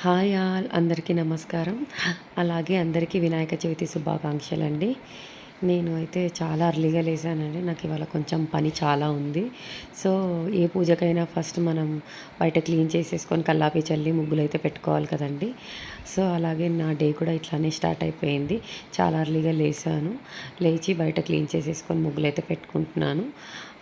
Hi all అందరికీ నమస్కారం. అలాగే అందరికీ వినాయక చవితి శుభాకాంక్షలు అండి నేను అయితే చాలా అర్లీగా లేసానండి నాకు ఇవాళ కొంచెం పని చాలా ఉంది. సో ఏ పూజకైనా ఫస్ట్ మనం బయట క్లీన్ చేసేసుకొని కల్లాపి చల్లి ముగ్గులు అయితే పెట్టుకోవాలి కదండి. సో అలాగే నా డే కూడా ఇట్లానే స్టార్ట్ అయిపోయింది. చాలా అర్లీగా లేసాను లేచి బయట క్లీన్ చేసేసుకొని ముగ్గులు అయితే పెట్టుకుంటున్నాను.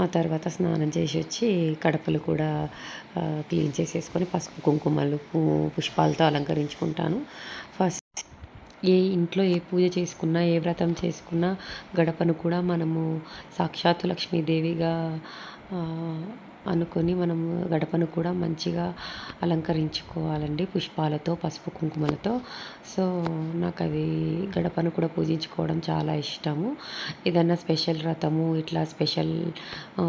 ఆ తర్వాత స్నానం చేసి వచ్చి కడపలు కూడా క్లీన్ చేసేసుకొని పసుపు కుంకుమలు పుష్పాలతో అలంకరించుకుంటాను. ఫస్ట్ ఏ ఇంట్లో ఏ పూజ చేసుకున్నా ఏ వ్రతం చేసుకున్నా గడపను కూడా మనము సాక్షాత్తు లక్ష్మీదేవిగా అనుకొని మనము గడపను కూడా మంచిగా అలంకరించుకోవాలండి. పుష్పాలతో పసుపు కుంకుమలతో. సో నాకు అది గడపను కూడా పూజించుకోవడం చాలా ఇష్టము. ఏదన్నా స్పెషల్ వ్రతము ఇట్లా స్పెషల్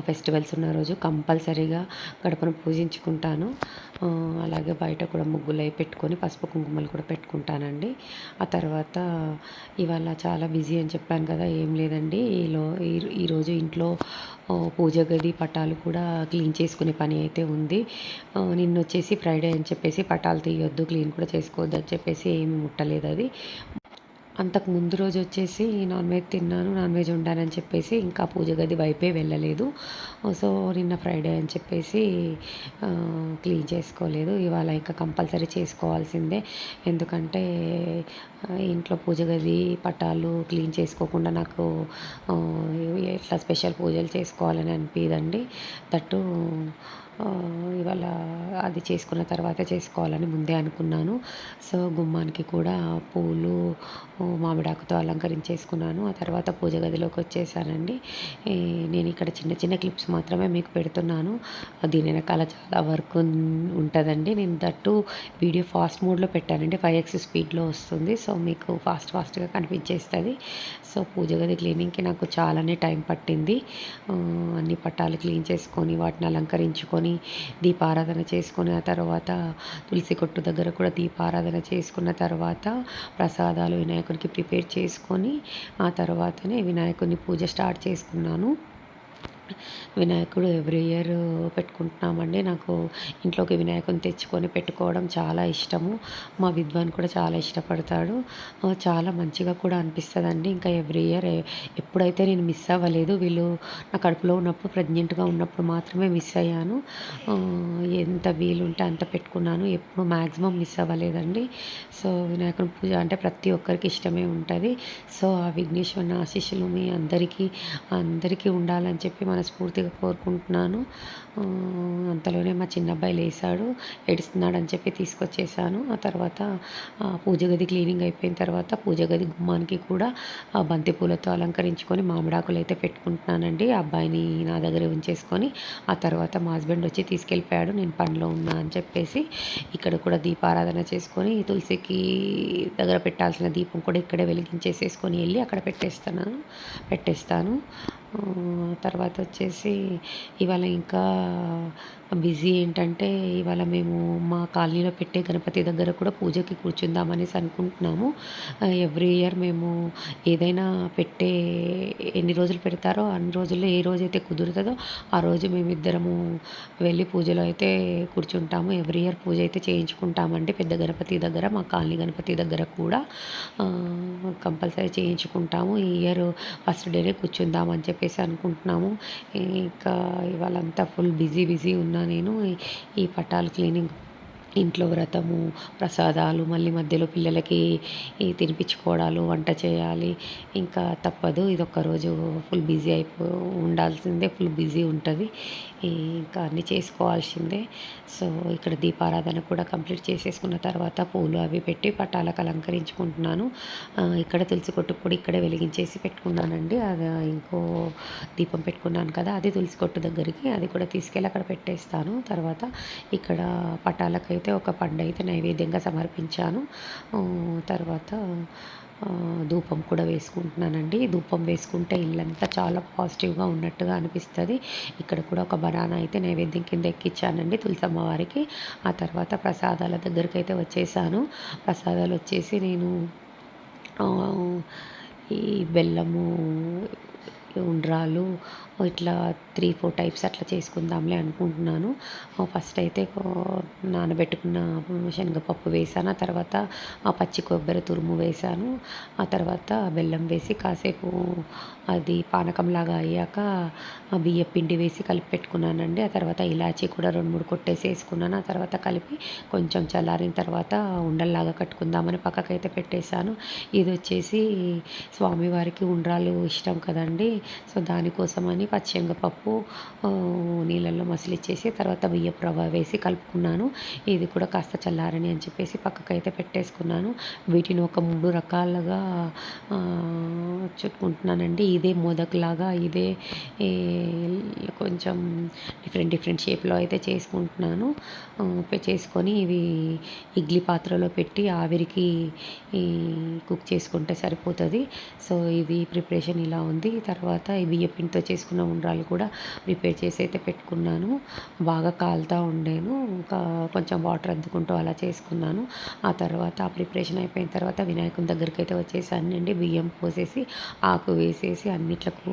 ఫెస్టివల్స్ ఉన్న రోజు కంపల్సరీగా గడపను పూజించుకుంటాను. అలాగే బయట కూడా ముగ్గులు అవి పెట్టుకొని పసుపు కుంకుమలు కూడా పెట్టుకుంటానండి. ఆ తర్వాత ఇవాళ చాలా బిజీ అని చెప్పాను కదా ఏం లేదండి. ఈలో ఈరోజు ఇంట్లో పూజ గది పటాలు కూడా క్లీన్ చేసుకునే పని అయితే ఉంది. నిన్న వచ్చేసి ఫ్రైడే అని చెప్పేసి పటాలు తీయొద్దు క్లీన్ కూడా చేసుకోవద్దు అని చెప్పేసి ఏమి ముట్టలేదు అది. అంతకు ముందు రోజు వచ్చేసి నాన్ వెజ్ తిన్నాను నాన్ వెజ్ ఉండాలని చెప్పేసి ఇంకా పూజ గది వైపే వెళ్ళలేదు. సో నిన్న ఫ్రైడే అని చెప్పేసి క్లీన్ చేసుకోలేదు. ఇవాళ ఇంకా కంపల్సరీ చేసుకోవాల్సిందే. ఎందుకంటే ఇంట్లో పూజ గది పటాలు క్లీన్ చేసుకోకుండా నాకు ఎట్లా స్పెషల్ పూజలు చేసుకోవాలని అనిపించదండి దట్టు ఇవాళ అది చేసుకున్న తర్వాత చేసుకోవాలని ముందే అనుకున్నాను. సో గుమ్మానికి కూడా పూలు మామిడాకుతో అలంకరించేసుకున్నాను. ఆ తర్వాత పూజ గదిలోకి వచ్చేసానండి. నేను ఇక్కడ చిన్న చిన్న క్లిప్స్ మాత్రమే మీకు పెడుతున్నాను. దీని వెనకాల చాలా వర్క్ ఉంటుందండి. నేను దట్టు వీడియో ఫాస్ట్ మోడ్లో పెట్టానండి. ఫైవ్ ఎక్స్ స్పీడ్లో వస్తుంది. సో మీకు ఫాస్ట్ ఫాస్ట్గా కనిపించేస్తుంది. సో పూజ గది క్లీనింగ్కి నాకు చాలానే టైం పట్టింది. అన్ని పట్టాలు క్లీన్ చేసుకొని వాటిని అలంకరించుకొని దీపారాధన చేసుకున్న ఆ తర్వాత తులసి కొట్టు దగ్గర కూడా దీపారాధన చేసుకున్న తర్వాత ప్రసాదాలు వినాయకుడికి ప్రిపేర్ చేసుకొని ఆ తర్వాతనే వినాయకుడిని పూజ స్టార్ట్ చేసుకున్నాను. వినాయకుడు ఎవ్రీ ఇయర్ పెట్టుకుంటున్నామండి. నాకు ఇంట్లోకి వినాయకుని తెచ్చుకొని పెట్టుకోవడం చాలా ఇష్టము. మా విద్వాన్ కూడా చాలా ఇష్టపడతాడు. చాలా మంచిగా కూడా అనిపిస్తుందండి. ఇంకా ఎవ్రీ ఇయర్ ఎప్పుడైతే నేను మిస్ అవ్వలేదు వీళ్ళు నా కడుపులో ఉన్నప్పుడు ప్రెగ్నెంట్గా ఉన్నప్పుడు మాత్రమే మిస్ అయ్యాను. ఎంత వీలుంటే అంత పెట్టుకున్నాను. ఎప్పుడు మ్యాక్సిమం మిస్ అవ్వలేదండి. సో వినాయకుని పూజ అంటే ప్రతి ఒక్కరికి ఇష్టమే ఉంటుంది. సో ఆ విఘ్నేశ్వరుని ఆశీస్సులు మీ అందరికీ అందరికీ ఉండాలని చెప్పి మనస్ఫూర్తిగా కోరుకుంటున్నాను. అంతలోనే మా చిన్న అబ్బాయి లేసాడు ఏడుస్తున్నాడని చెప్పి తీసుకొచ్చేసాను. ఆ తర్వాత పూజ గది క్లీనింగ్ అయిపోయిన తర్వాత పూజ గది గుమ్మానికి కూడా బంతి పూలతో అలంకరించుకొని మామిడాకులు అయితే పెట్టుకుంటున్నానండి. అబ్బాయిని నా దగ్గర ఉంచేసుకొని ఆ తర్వాత మా హస్బెండ్ వచ్చి తీసుకెళ్ళిపోయాడు. నేను పనిలో ఉన్నా అని చెప్పేసి ఇక్కడ కూడా దీపారాధన చేసుకొని తులసికి దగ్గర పెట్టాల్సిన దీపం కూడా ఇక్కడే వెలిగించేసేసుకొని వెళ్ళి అక్కడ పెట్టేస్తాను పెట్టేస్తాను. తర్వాత వచ్చేసి ఇవాళ ఇంకా బిజీ ఏంటంటే ఇవాళ మేము మా కాలనీలో పెట్టే గణపతి దగ్గర కూడా పూజకి కూర్చుందామనేసి అనుకుంటున్నాము. ఎవ్రీ ఇయర్ మేము ఏదైనా పెట్టే ఎన్ని రోజులు పెడతారో అన్ని రోజుల్లో ఏ రోజైతే కుదురుతుందో ఆ రోజు మేమిద్దరము వెళ్ళి పూజలో అయితే కూర్చుంటాము. ఎవ్రీ ఇయర్ పూజ అయితే చేయించుకుంటామండి పెద్ద గణపతి దగ్గర మా కాలనీ గణపతి దగ్గర కూడా. కంపల్సరీ చేయించుకుంటాము. ఈ ఇయర్ ఫస్ట్ డేనే కూర్చుందామని చెప్పి చెప్పేసి అనుకుంటున్నాము. ఇంకా ఇవాళంతా ఫుల్ బిజీ బిజీ ఉన్నా నేను ఈ పటాలు క్లీనింగ్ ఇంట్లో వ్రతము ప్రసాదాలు మళ్ళీ మధ్యలో పిల్లలకి తినిపించుకోవడాలు వంట చేయాలి. ఇంకా తప్పదు. ఇది రోజు ఫుల్ బిజీ అయిపో ఉండాల్సిందే ఫుల్ బిజీ ఉంటుంది. ఇంకా అన్నీ చేసుకోవాల్సిందే. సో ఇక్కడ దీపారాధన కూడా కంప్లీట్ చేసేసుకున్న తర్వాత పూలు అవి పెట్టి పటాలకు అలంకరించుకుంటున్నాను. ఇక్కడ తులసి కొట్టు కూడా ఇక్కడే వెలిగించేసి పెట్టుకున్నానండి. అది ఇంకో దీపం పెట్టుకున్నాను కదా అది తులసి కొట్టు దగ్గరికి అది కూడా తీసుకెళ్ళి అక్కడ పెట్టేస్తాను. తర్వాత ఇక్కడ పటాలకై అయితే ఒక పండు అయితే నైవేద్యంగా సమర్పించాను. తర్వాత ధూపం కూడా వేసుకుంటున్నానండి. ధూపం వేసుకుంటే ఇల్లంతా చాలా పాజిటివ్గా ఉన్నట్టుగా అనిపిస్తుంది. ఇక్కడ కూడా ఒక బనానా అయితే నైవేద్యం కింద ఎక్కిచ్చానండి తులసమ్మ వారికి ఆ తర్వాత ప్రసాదాల దగ్గరికి అయితే వచ్చేసాను. ప్రసాదాలు వచ్చేసి నేను ఈ బెల్లము ఉండ్రాలు ఇట్లా త్రీ ఫోర్ టైప్స్ అట్లా చేసుకుందాంలే అనుకుంటున్నాను. ఫస్ట్ అయితే నానబెట్టుకున్న శనగపప్పు వేసాను. ఆ తర్వాత ఆ పచ్చి కొబ్బరి తురుము వేసాను. ఆ తర్వాత బెల్లం వేసి కాసేపు అది పానకంలాగా అయ్యాక బియ్య పిండి వేసి కలిపి పెట్టుకున్నానండి. ఆ తర్వాత ఇలాచీ కూడా రెండు మూడు కొట్టేసి వేసుకున్నాను. ఆ తర్వాత కలిపి కొంచెం చల్లారిన తర్వాత ఉండల్లాగా కట్టుకుందామని పక్కకైతే పెట్టేశాను. ఇది వచ్చేసి స్వామివారికి ఉండ్రాలు ఇష్టం కదండి. సో దానికోసమని పచ్చెనగపప్పు నీళ్ళల్లో మసిలిచ్చేసి తర్వాత బియ్యపు రవ్వ వేసి కలుపుకున్నాను. ఇది కూడా కాస్త చల్లారని అని చెప్పేసి పక్కకైతే పెట్టేసుకున్నాను. వీటిని ఒక మూడు రకాలుగా చుట్టుకుంటున్నానండి. ఇదే మోదకులాగా ఇదే కొంచెం డిఫరెంట్ డిఫరెంట్ షేప్లో అయితే చేసుకుంటున్నాను. చేసుకొని ఇవి ఇడ్లీ పాత్రలో పెట్టి ఆవిరికి కుక్ చేసుకుంటే సరిపోతుంది. సో ఇది ప్రిపరేషన్ ఇలా ఉంది. తర్వాత ఈ బియ్య పిండితో చేసుకున్న ఉండ్రాలు కూడా ప్రిపేర్ చేసి అయితే పెట్టుకున్నాను. బాగా కాలుతూ ఉండేను. ఇంకా కొంచెం వాటర్ అద్దుకుంటూ అలా చేసుకున్నాను. ఆ తర్వాత ఆ ప్రిపరేషన్ అయిపోయిన తర్వాత వినాయకుని దగ్గరికి అయితే వచ్చేసి అన్నండి బియ్యం పోసేసి ఆకు వేసేసి అన్నిట్లకు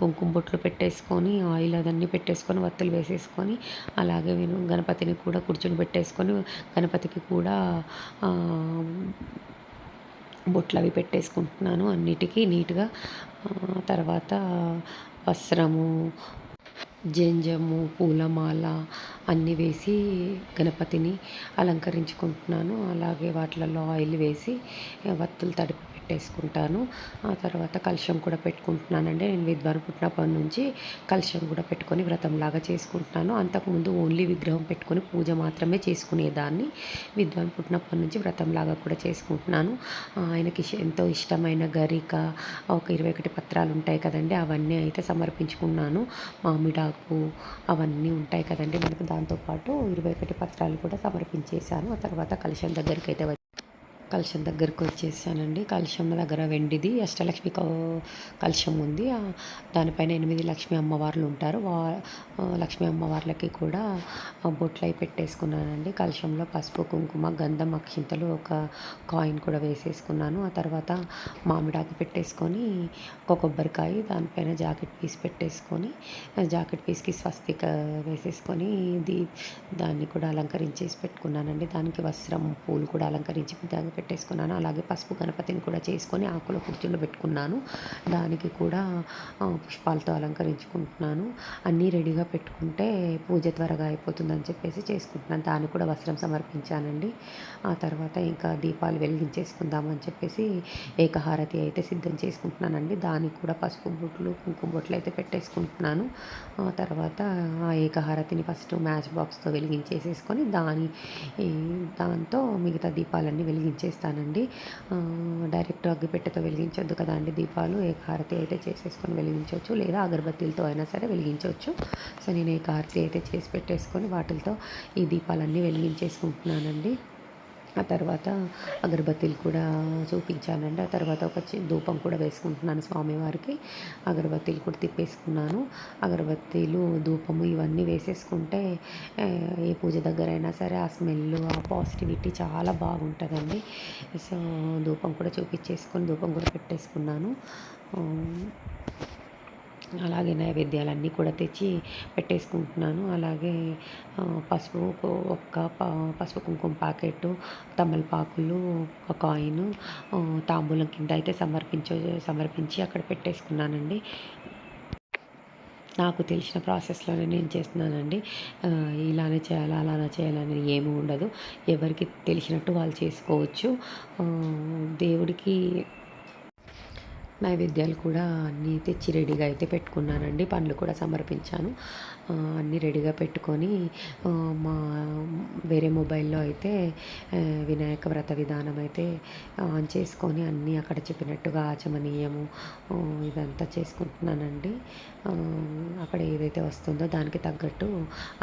కుంకుమ బొట్లు పెట్టేసుకొని ఆయిల్ అదన్నీ పెట్టేసుకొని వత్తులు వేసేసుకొని అలాగే నేను గణపతిని కూడా కూర్చొని పెట్టేసుకొని గణపతికి కూడా బొట్లు అవి పెట్టేసుకుంటున్నాను అన్నిటికీ నీట్గా. తర్వాత వస్త్రము జంజము పూలమాల అన్నీ వేసి గణపతిని అలంకరించుకుంటున్నాను. అలాగే వాటిలలో ఆయిల్ వేసి వత్తులు తడిపి పెట్టేసుకుంటాను. ఆ తర్వాత కలుషం కూడా పెట్టుకుంటున్నానండి. నేను విద్వాన్ పుట్టినప్పటి నుంచి కలుషం కూడా పెట్టుకొని వ్రతంలాగా చేసుకుంటున్నాను. అంతకుముందు ఓన్లీ విగ్రహం పెట్టుకొని పూజ మాత్రమే చేసుకునేదాన్ని. విద్వాన్ పుట్టినప్పటి నుంచి వ్రతంలాగా కూడా చేసుకుంటున్నాను. ఆయనకి ఎంతో ఇష్టమైన గరిక ఒక ఇరవై ఒకటి పత్రాలు ఉంటాయి కదండి. అవన్నీ అయితే సమర్పించుకున్నాను. మామిడాకు అవన్నీ ఉంటాయి కదండి. మనకు దాంతోపాటు ఇరవై ఒకటి పత్రాలు కూడా సమర్పించేశాను. ఆ తర్వాత కలుషం దగ్గరికి అయితే కలశం దగ్గరకు వచ్చేసానండి. కలశం దగ్గర వెండిది అష్టలక్ష్మి కలశం ఉంది. దానిపైన ఎనిమిది లక్ష్మీ అమ్మవార్లు ఉంటారు. వా లక్ష్మీ అమ్మవార్లకి కూడా బొట్లు అయి పెట్టేసుకున్నానండి. కలశంలో పసుపు కుంకుమ గంధం అక్షింతలు ఒక కాయిన్ కూడా వేసేసుకున్నాను. ఆ తర్వాత మామిడాకు పెట్టేసుకొని ఒక కొబ్బరికాయ దానిపైన జాకెట్ పీస్ పెట్టేసుకొని జాకెట్ పీస్కి స్వస్తిక వేసేసుకొని దీ దాన్ని కూడా అలంకరించేసి పెట్టుకున్నానండి. దానికి వస్త్రం పూలు కూడా అలంకరించి దాని పెట్టేసుకున్నాను. అలాగే పసుపు గణపతిని కూడా చేసుకొని ఆకుల కుర్చీలో పెట్టుకున్నాను. దానికి కూడా పుష్పాలతో అలంకరించుకుంటున్నాను. అన్నీ రెడీగా పెట్టుకుంటే పూజ త్వరగా అయిపోతుందని చెప్పేసి చేసుకుంటున్నాను. దాన్ని కూడా వస్త్రం సమర్పించానండి. ఆ తర్వాత ఇంకా దీపాలు వెలిగించేసుకుందామని చెప్పేసి ఏకహారతి అయితే సిద్ధం చేసుకుంటున్నానండి. దానికి కూడా పసుపు బొట్లు కుంకుమ బొట్లు అయితే పెట్టేసుకుంటున్నాను. ఆ తర్వాత ఆ ఏకహారతిని ఫస్ట్ మ్యాచ్ బాక్స్తో వెలిగించేసేసుకొని దాని దాంతో మిగతా దీపాలన్నీ వెలిగించే చేస్తానండి. డైరెక్ట్ అగ్గిపెట్టెతో వెలిగించొద్దు కదా అండి దీపాలు. ఏకారతి అయితే చేసేసుకొని వెలిగించవచ్చు లేదా అగరబత్తీలతో అయినా సరే వెలిగించవచ్చు. సో నేను ఏ ఏకారతి అయితే చేసి పెట్టేసుకొని వాటితో ఈ దీపాలన్నీ వెలిగించేసుకుంటున్నానండి. ఆ తర్వాత అగరబత్తీలు కూడా చూపించానండి. ఆ తర్వాత ఒక ధూపం కూడా వేసుకుంటున్నాను స్వామివారికి. అగరబత్తీలు కూడా తిప్పేసుకున్నాను. అగరబత్తీలు ధూపము ఇవన్నీ వేసేసుకుంటే ఏ పూజ దగ్గర అయినా సరే ఆ స్మెల్ ఆ పాజిటివిటీ చాలా బాగుంటుందండి. సో ధూపం కూడా చూపించేసుకొని ధూపం కూడా పెట్టేసుకున్నాను. అలాగే నైవేద్యాలన్నీ కూడా తెచ్చి పెట్టేసుకుంటున్నాను. అలాగే పసుపు ఒక్క పసుపు కుంకుమ ప్యాకెట్ తమలపాకులు ఒక కాయిన్ తాంబూలం కింద అయితే సమర్పించ సమర్పించి అక్కడ పెట్టేసుకున్నానండి. నాకు తెలిసిన ప్రాసెస్లోనే నేను చేస్తున్నానండి. ఇలానే చేయాలి అలానే చేయాలని ఏమీ ఉండదు. ఎవరికి తెలిసినట్టు వాళ్ళు చేసుకోవచ్చు. దేవుడికి నైవేద్యాలు కూడా అన్నీ తెచ్చి రెడీగా అయితే పెట్టుకున్నానండి. పండ్లు కూడా సమర్పించాను. అన్నీ రెడీగా పెట్టుకొని మా వేరే మొబైల్లో అయితే వినాయక వ్రత విధానం అయితే ఆన్ చేసుకొని అన్నీ అక్కడ చెప్పినట్టుగా ఆచమనీయము ఇదంతా చేసుకుంటున్నానండి. అక్కడ ఏదైతే వస్తుందో దానికి తగ్గట్టు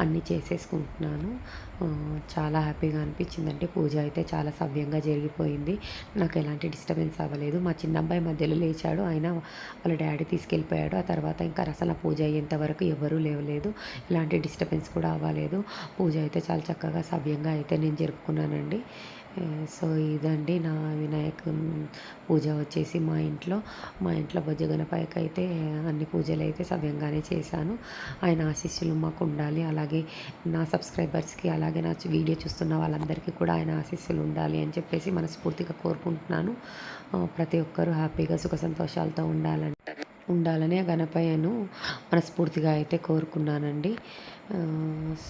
అన్నీ చేసేసుకుంటున్నాను. చాలా హ్యాపీగా అనిపించిందంటే పూజ అయితే చాలా సవ్యంగా జరిగిపోయింది. నాకు ఎలాంటి డిస్టర్బెన్స్ అవ్వలేదు. మా చిన్న అబ్బాయి మధ్యలో లేచాడు ఆయన వాళ్ళ డాడీ తీసుకెళ్ళిపోయాడు. ఆ తర్వాత ఇంకా రసన పూజ అయ్యేంత వరకు ఎవరూ లేవలేదు. ఎలాంటి డిస్టర్బెన్స్ కూడా అవ్వలేదు. పూజ అయితే చాలా చక్కగా సవ్యంగా అయితే నేను జరుపుకున్నానండి. సో ఇదండి నా వినాయక పూజ వచ్చేసి మా ఇంట్లో. మా ఇంట్లో బొజ్జ గణపతికి అయితే అన్ని పూజలు అయితే సవ్యంగానే చేశాను. ఆయన ఆశీస్సులు మాకు ఉండాలి. అలాగే నా సబ్స్క్రైబర్స్కి అలాగే నా వీడియో చూస్తున్న వాళ్ళందరికీ కూడా ఆయన ఆశీస్సులు ఉండాలి అని చెప్పేసి మనస్ఫూర్తిగా కోరుకుంటున్నాను. ప్రతి ఒక్కరూ హ్యాపీగా సుఖ సంతోషాలతో ఉండాలంట ఉండాలని ఆ గణపయ్యను మనస్ఫూర్తిగా అయితే కోరుకున్నానండి.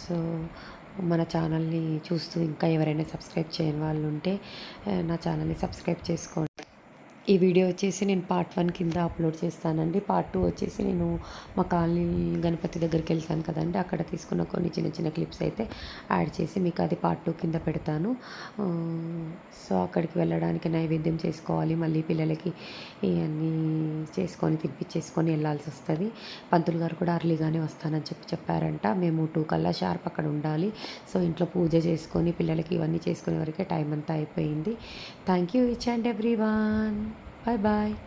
సో మన ఛానల్ని చూస్తూ ఇంకా ఎవరైనా సబ్స్క్రైబ్ చేయని వాళ్ళు ఉంటే నా ఛానల్ని సబ్స్క్రైబ్ చేసుకోండి. ఈ వీడియో వచ్చేసి నేను పార్ట్ వన్ కింద అప్లోడ్ చేస్తానండి. పార్ట్ టూ వచ్చేసి నేను మా కాలనీ గణపతి దగ్గరికి వెళ్తాను కదండి. అక్కడ తీసుకున్న కొన్ని చిన్న చిన్న క్లిప్స్ అయితే యాడ్ చేసి మీకు అది పార్ట్ టూ కింద పెడతాను. సో అక్కడికి వెళ్ళడానికి నైవేద్యం చేసుకోవాలి. మళ్ళీ పిల్లలకి ఇవన్నీ చేసుకొని తినిపించేసుకొని వెళ్ళాల్సి వస్తుంది. పంతులు గారు కూడా అర్లీగానే వస్తానని చెప్పి చెప్పారంట. మేము టూ కల్లా షార్ప్ అక్కడ ఉండాలి. సో ఇంట్లో పూజ చేసుకొని పిల్లలకి ఇవన్నీ చేసుకునే వరకే టైం అంతా అయిపోయింది. Thank you each and every one Bye bye.